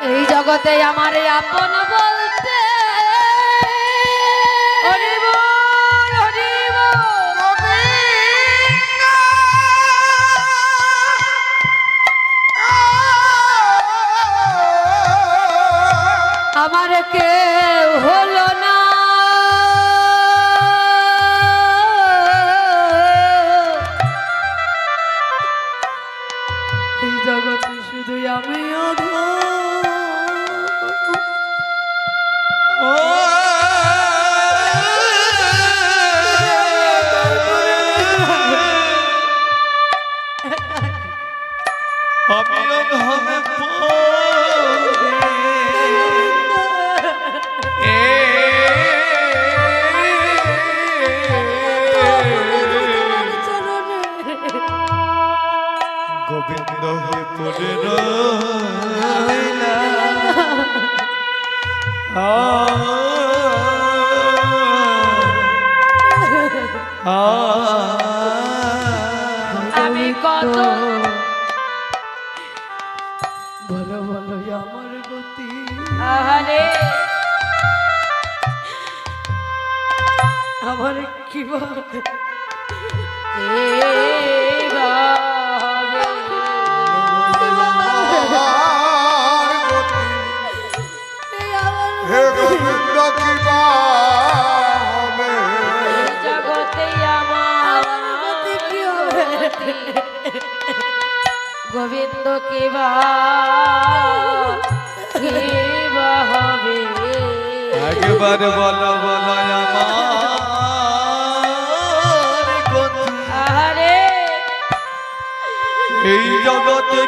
এই জগতে আমার আপন বলতে। আমার কেউ হলো না। এই জগতে শুধুই আমি গতি হে গোবিন্দ কি বা হবে? জগতে আমার গতি কি হবে? গোবিন্দ কে বা কে বা হবে? একবার বলো বলো আমার জগতে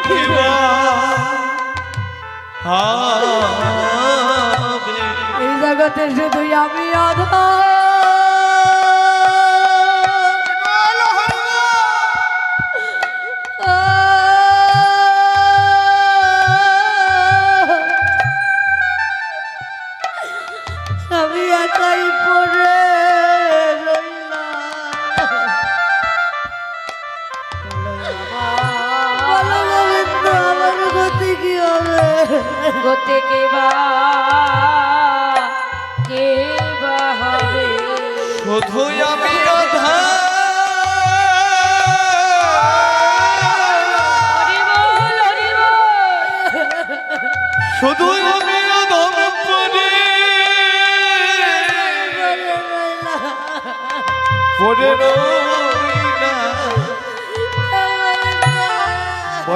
হবে এই জগতে শুধু আমি অধম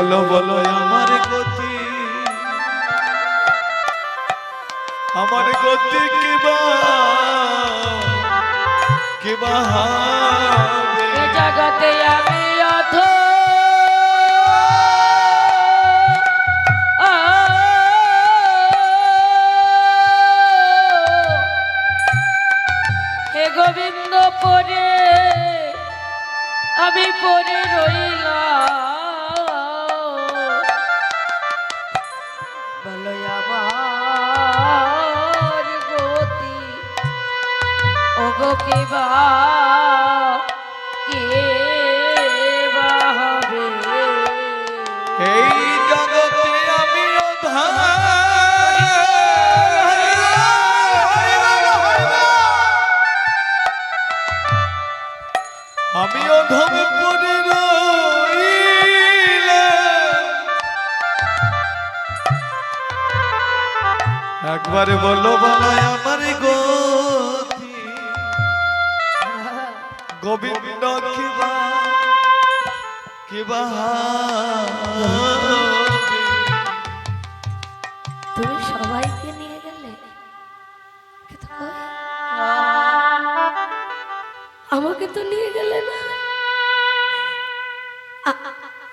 বলো বলো, আমার গতি। আমার গতি কিবা? জগতে আমি অধ হে গোবিন্দ পরে আমি পরে আমি অধম পড়ে রইলাম। একবার বলো বলায় আমার গতি গোবিন্দ কিবা কিবা তুমি সবাইকে নিয়ে আমাকে তো নিয়ে গেলে না।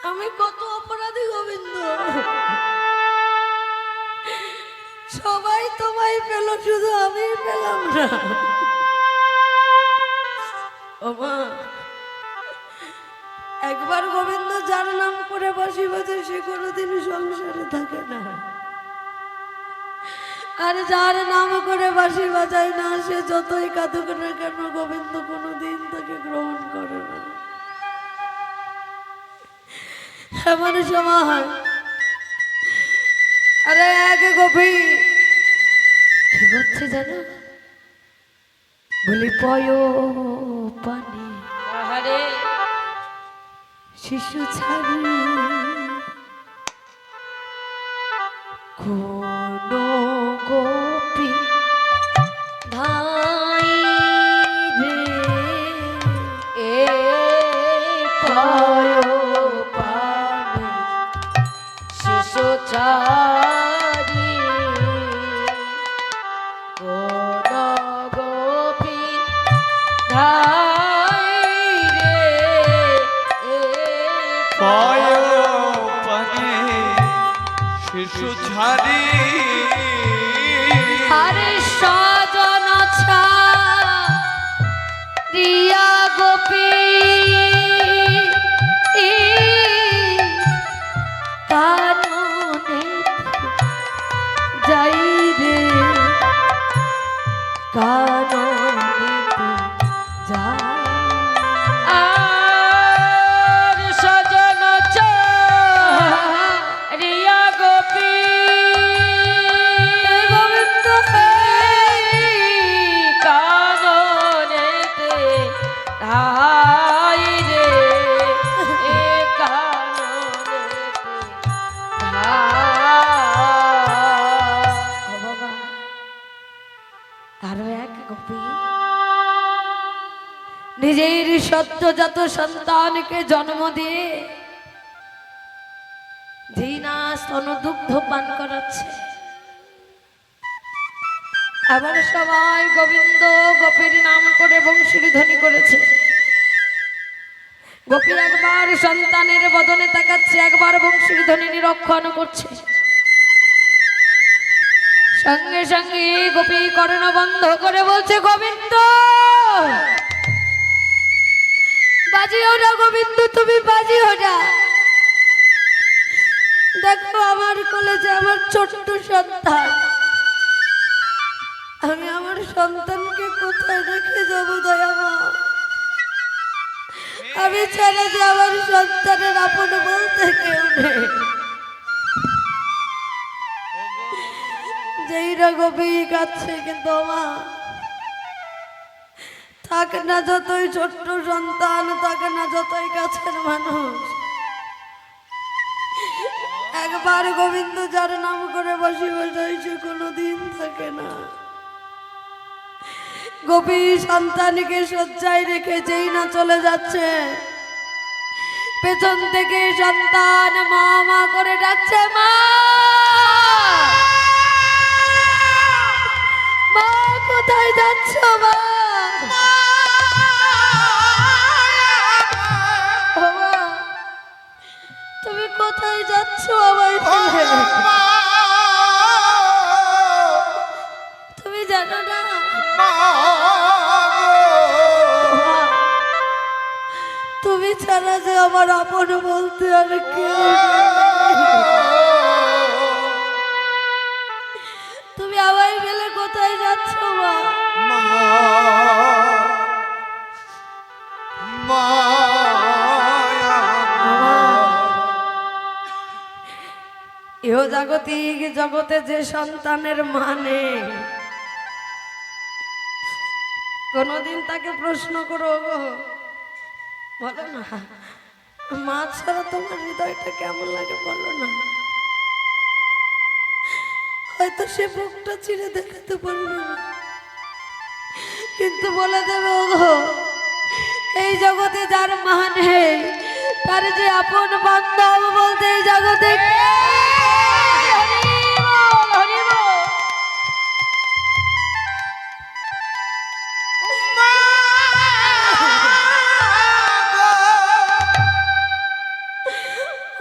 আমি কত অপরাধী গোবিন্দ। সবাই তোমায় পেল, শুধু আমি পেলাম না। করে সে কোনোদিন সংসারে থাকে না। আর যার নাম করে বাঁশি বাজায় না সে যতই কাঁদুক না কেন গোবিন্দ কোনোদিন তাকে গ্রহণ করে না। এমন সময় আরে এক গোপী কি করছে জানো? বলি পয় পানি। শিশু ছাড়ি কোন গোপী ধাই আরও এক গোপী। নিজের সত্যজাত সন্তানকে জন্ম দিয়ে যেই না স্তন দুগ্ধ পান করাচ্ছে। আবার সবাই গোবিন্দ গোপীর নাম করে বংশীর ধ্বনি করেছে। গোপী একবার সন্তানের বদনে তাকাচ্ছে, একবার বংশীর ধ্বনি নিরক্ষণ করছে। সঙ্গে সঙ্গে গোপী কর্ণ বন্ধ করে বলছে, গোবিন্দ, বাজিও না গোবিন্দ, তুমি বাজিও না। দেখো আমার কলেজে আমার ছোট্ট সন্তান। আমি আমার সন্তানকে কোথায় রেখে যাব, দয়ামা? আমি ছাড়া যে আমার সন্তানের আপন বলতে কেউ নেই। কাছে কিন্তু মা, থাক না যতই ছোট্ট সন্তান, থাক না যতই কাছের মানুষ। একবার গোবিন্দ যার নাম করে বসে বসাই সে কোনো দিন থাকে না। গোপী সন্তানকে শয্যায় রেখে যেই না চলে যাচ্ছে, পেছন থেকে সন্তান মা মা করে ডাকছে, মা! কোথায় যাচ্ছ মা? তুমি কোথায় যাচ্ছ আমায় তুমি জানো না? তুমি ছাড়া যে আমার আপন বলতে আর তুমি ফেলে কোথায় যাচ্ছ মা? ইহ জাগতিক জগতে যে সন্তানের মানে। কোনদিন তাকে প্রশ্ন করো বলো না মা ছাড়া তোমার হৃদয়টা কেমন লাগে বলো না। হয়তো সে বুকটা চিরে দেখাতে পারবে না। কিন্তু বলে দেবে ওগো এই জগতে যার মা নেই তার যে আপন বান্ধব বলতে এই জগতে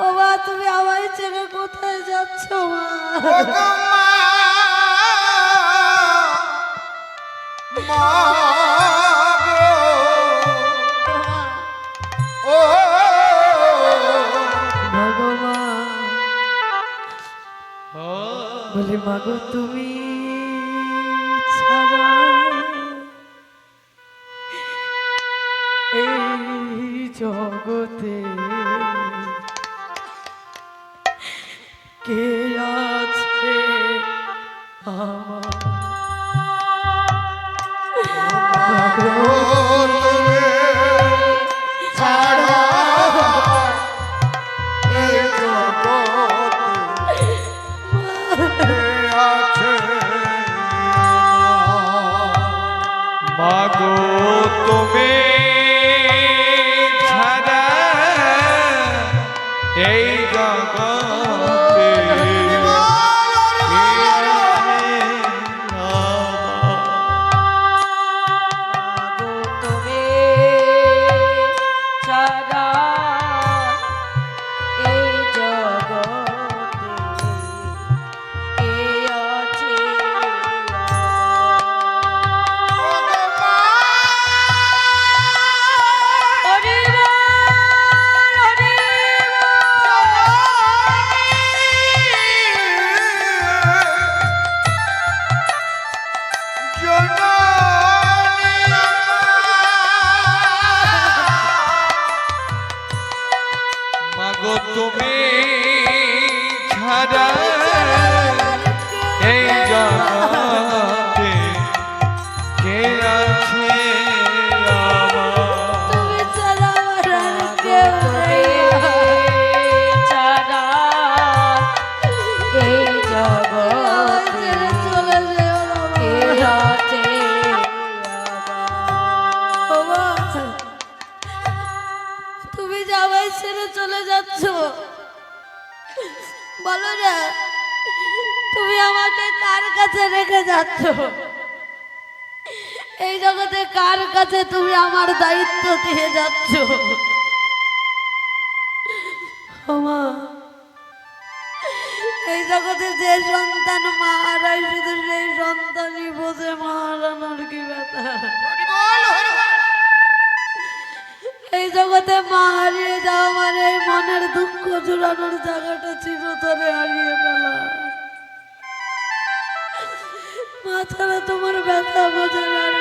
ও মা তুমি আমায় ছেড়ে কোথায় যাচ্ছ মা? বলি মাগো তুমি ছাড়া এই জগতে তুমি তুমি ছাড়া এই জগতে কার কাছে তুমি আমার দায়িত্ব দিয়ে যাচ্ছ? এই জগতে যে সন্তান মা হারায় শুধু সেই সন্তানই বোঝে মা হারানোর কি ব্যথা। এই জগতে মা হারিয়ে যাওয়া মানে মনের দুঃখ জুড়ানোর জায়গাটা চিরতরে হারিয়ে ফেলা। মা তোমার ব্যথা বোঝার আর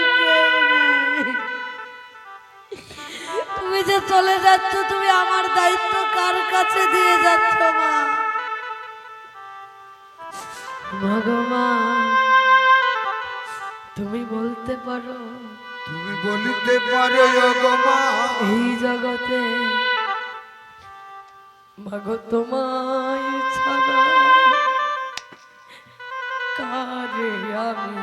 তুমি যে চলে যাচ্ছ তুমি আমার দায়িত্ব কার কাছে দিয়ে যাচ্ছ মা? মা তুমি বলতে পারো তুমি বলিতে পারো এই জগতে মাগো তোমায় ছাড়া কারে আমি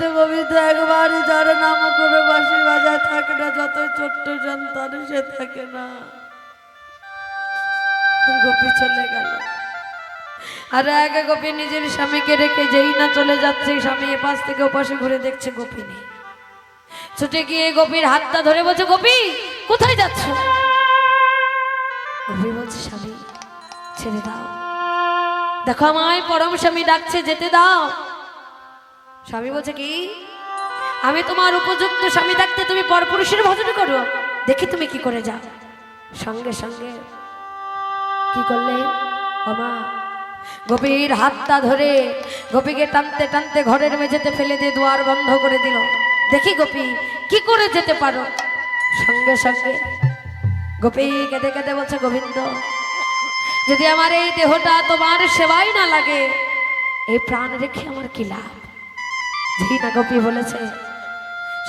জগতে কবিতা একবার যার নাম করে বাসি বাজায় থাকে না, যত ছোট্ট সন্তান সে থাকে না। গোপী চলে গেল। আর এক গোপী নিজের স্বামীকে রেখে যেই না চলে যাচ্ছে, স্বামী এপাশ থেকে ওপাশে ঘুরে দেখছে গোপী নেই ছুটে গিয়ে গোপীর হাতটা ধরে বলছে, গোপী, কোথায় যাচ্ছ? গোপী বলছে, স্বামী, ছেড়ে দাও। দেখো আমায় পরম স্বামী ডাকছে, যেতে দাও। স্বামী বলছে কি? আমি তোমার উপযুক্ত স্বামী থাকতে তুমি পরপুরুষের ভজন করো। দেখি তুমি কি করে যাও। সঙ্গে সঙ্গে কি করলে? আমা গোপীর হাতটা ধরে গোপীকে টানতে টানতে ঘরের মেঝেতে ফেলে দিয়ে দুয়ার বন্ধ করে দিল। দেখি গোপী, কি করে যেতে পারো? সঙ্গে সঙ্গে গোপী কেঁদে কেঁদে বলছে, গোবিন্দ, যদি আমার এই দেহটা তোমার সেবাই না লাগে, এই প্রাণ রেখে আমার কি লাভ? যেই না গোপী বলেছে।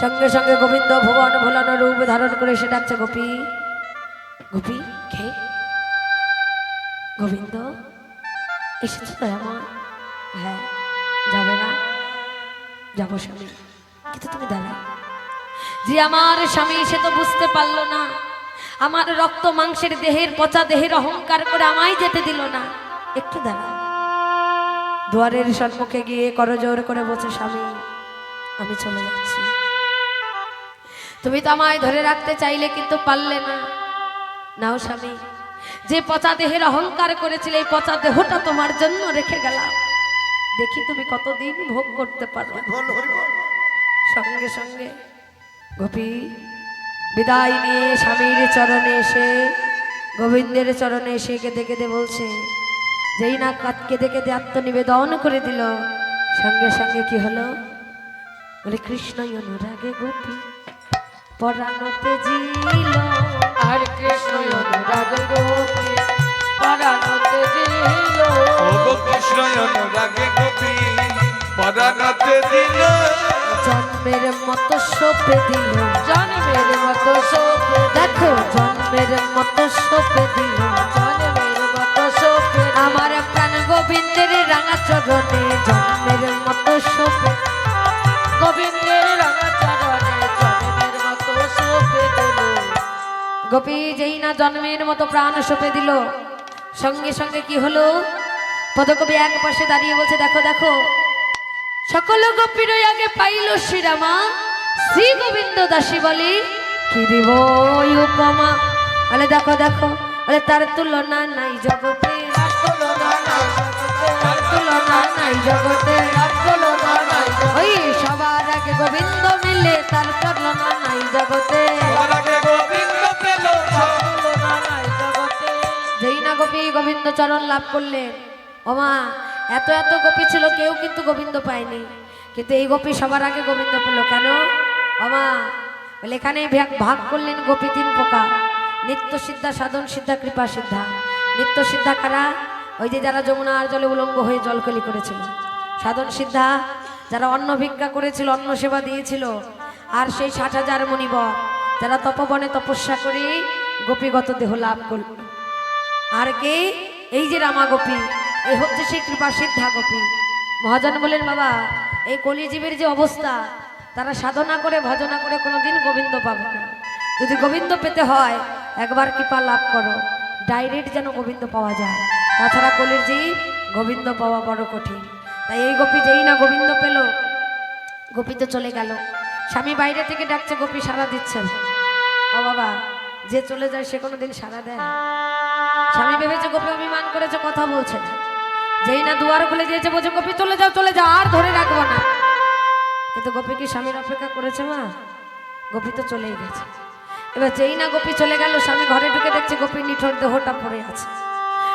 সঙ্গে সঙ্গে গোবিন্দ ভুবন ভোলানো রূপ ধারণ করে এসে ডাকছে, গোপী গোপী খে গোবিন্দ, এসেছ তো আমার হ্যাঁ যাবে না, যাব স্বামী, কিন্তু তুমি দাঁড়াও। যে আমার স্বামী, সে তো বুঝতে পারল না। আমার রক্ত মাংসের দেহের পচা দেহের অহংকার করে আমায় যেতে দিল না। একটু দাঁড়াও। দুয়ারের সম্মুখে গিয়ে করজোর করে বলছে স্বামী আমি চলে যাচ্ছি। তুমি তো আমায় ধরে রাখতে চাইলে কিন্তু পারলে না। নাও স্বামী যে পচা দেহের অহংকার করেছিলে এই পচা দেহটা তোমার জন্য রেখে গেলাম। দেখি তুমি কতদিন ভোগ করতে পারো। সঙ্গে সঙ্গে গোপী বিদায় নিয়ে স্বামীর চরণে এসে গোবিন্দের চরণে এসে কেঁদে কেঁদে বলছে যেই না কাত কেঁদে কেঁদে আত্মনিবেদন করে দিল সঙ্গে সঙ্গে কি হলো? বলে কৃষ্ণই অনুরাগে গোপী পরাণতে জিল। আর কৃষ্ণ অনুরাগ গোপী পরাণতে দিল ওগো কৃষ্ণ অনুরাগে গোপী পরাণতে দিল জন্মের মতো সোপে দিল। জন্মের মতো সোপে দেখো জন্মের মতো সোপে দিল। জন্মের মতো সোপে আমার প্রাণ গোবিন্দের রাঙা চরণে জন্মের মতো সোপে গোপী যেই না জন্মের মতো প্রাণ সোপে দিল। সঙ্গে সঙ্গে কি হলো? পদকবি এক পাশে দাঁড়িয়ে বলছে দেখো দেখো সকল গোপীর আগে পাইল শ্রীরামা। শ্রী গোবিন্দ দাসী বলে কি দিব উপমা? বলে দেখো দেখো বলে তার তুলনা নাই জগতে। তুলনা নাই জগতে, তুলনা নাই জগতে। ওই সবার আগে গোবিন্দ মিলে তার জগতে। নাই। যেই না গোপী গোবিন্দ চরণ লাভ করলেন ওমা এত এত গোপী ছিল কেউ কিন্তু গোবিন্দ পায়নি। কিন্তু এই গোপী সবার আগে গোবিন্দ পেল কেন? ওমা বলে এখানে ভাগ করলেন গোপী তিন প্রকার। নিত্য সিদ্ধা সাধন সিদ্ধা কৃপা সিদ্ধা। নিত্য সিদ্ধা কারা? ওই যে যারা যমুনার জলে উলঙ্গ হয়ে জলকলি করেছিল। সাধন সিদ্ধা যারা অন্ন ভিক্ষা করেছিল, অন্ন সেবা দিয়েছিল, আর সেই ষাট হাজার মণিবর যারা তপবনে তপস্যা করে গোপীগত দেহ লাভ করল। আর কে? এই যে রামা গোপী এই হচ্ছে সেই কৃপা সিদ্ধা গোপী। মহাজন বলেন বাবা, এই কলিজীবের যে অবস্থা, তারা সাধনা করে, ভজনা করে কোনোদিন গোবিন্দ পাবে না। যদি গোবিন্দ পেতে হয়, একবার কৃপা লাভ করো, ডাইরেক্ট যেন গোবিন্দ পাওয়া যায়। তাছাড়া কলির গোবিন্দ পাওয়া বড় কঠিন। তাই এই গোপী যেই না গোবিন্দ পেল, গোপী তো চলে গেল। স্বামী বাইরে থেকে ডাকছে, গোপী সারা দিচ্ছেন ও বাবা, যে চলে যায় সে কোনো দিন সারা দেয় স্বামী ভেবেছে গোপী অভিমান করেছে, কথা বলছে। যেই না দুয়ার খুলে দিয়েছে, বলছে, গোপী, চলে যাও চলে যাও, আর ধরে রাখব না। কিন্তু গোপী কি স্বামীর অপেক্ষা করেছে মা? গোপী তো চলেই গেছে। এবার যেই না গোপী চলে গেল, স্বামী ঘরে ঢুকে দেখছে গোপী নিঠোর দেহটা পড়ে আছে।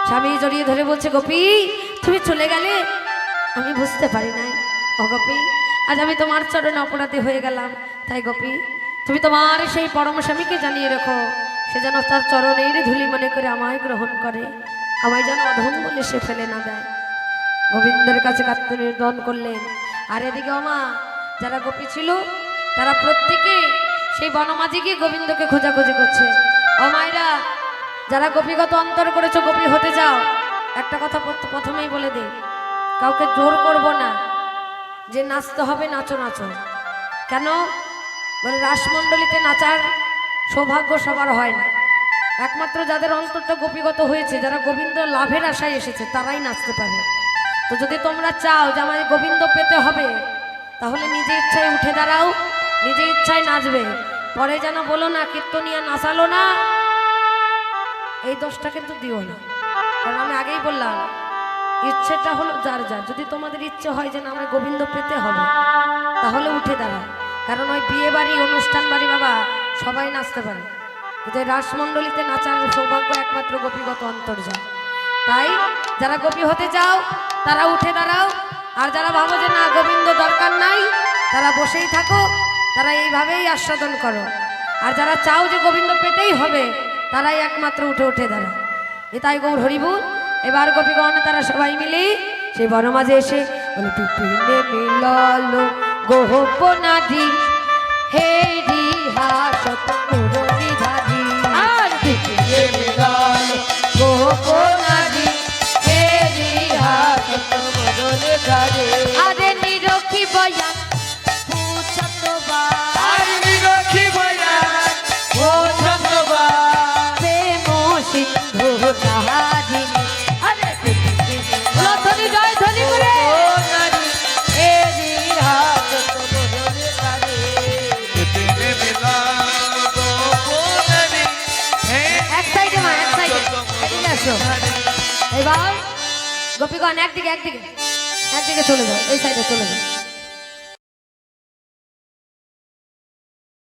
স্বামী জড়িয়ে ধরে বলছে, গোপী, তুমি চলে গেলে আমি বুঝতে পারি নাই। ও গোপী, আজ আমি তোমার চরণে অপরাধী হয়ে গেলাম। তাই গোপী, তুমি তোমার সেই পরম স্বামীকে জানিয়ে রেখো, সে যেন তার চরণের ধুলি মনে করে আমায় গ্রহণ করে, আমায় যেন অধম বলে সে ফেলে না দেয়। গোবিন্দের কাছে কাঁদতে নির্দন করলেন। আর এদিকে ওমা যারা গোপী ছিল, তারা প্রত্যেকে সেই বনমাঝি গিয়ে গোবিন্দকে খোঁজাখুঁজি করছে। অমায়রা যারা গোপীগত অন্তর করেছ, গোপী হতে যাও একটা কথা প্রথমেই বলে দিই। কাউকে জোর করব না। যে নাচতে হবে, নাচো নাচো। কেন? বলে রাসমণ্ডলীতে নাচার সৌভাগ্য সবার হয় না। একমাত্র যাদের অন্তরটা গোপীগত হয়েছে, যারা গোবিন্দ লাভের আশায় এসেছে, তারাই নাচতে পারে। তো যদি তোমরা চাও যে আমাদের গোবিন্দ পেতে হবে, তাহলে নিজে ইচ্ছায় উঠে দাঁড়াও, নিজে ইচ্ছায় নাচবে। পরে যেন বলো না, কীর্তনিয়া নাচালো না, এই দোষটা কিন্তু দিও না। কারণ আমি আগেই বললাম ইচ্ছেটা হলো যার যার। যদি তোমাদের ইচ্ছে হয় যে না আমার গোবিন্দ পেতে হবে, তাহলে উঠে দাঁড়াও। কারণ ওই বিয়ে বাড়ি, অনুষ্ঠান বাড়ি বাবা, সবাই নাচতে পারে। কিন্তু রাসমণ্ডলীতে নাচার সৌভাগ্য একমাত্র গোপীগত অন্তর্জাল। তাই যারা গোপী হতে চাও, তারা উঠে দাঁড়াও। আর যারা ভাবো যে না, গোবিন্দ দরকার নাই, তারা বসেই থাকো, তারা এইভাবেই আস্বাদন করো। আর যারা চাও যে গোবিন্দ পেতেই হবে, তারাই একমাত্র উঠে উঠে দাঁড়া এটাই গৌর হরিবুল এবার গোপীগণ তারা সবাই মিলে সেই বড় মাঝে এসে বলে পিপিনে মিলল গোপনাদি হে রিহা সত মুরলি ধারি আর পিপিনে মিলল গোপনাদি গোপীগণ একদিকে একদিকে। একদিকে চলে যাও এই সাইডে চলে যাও।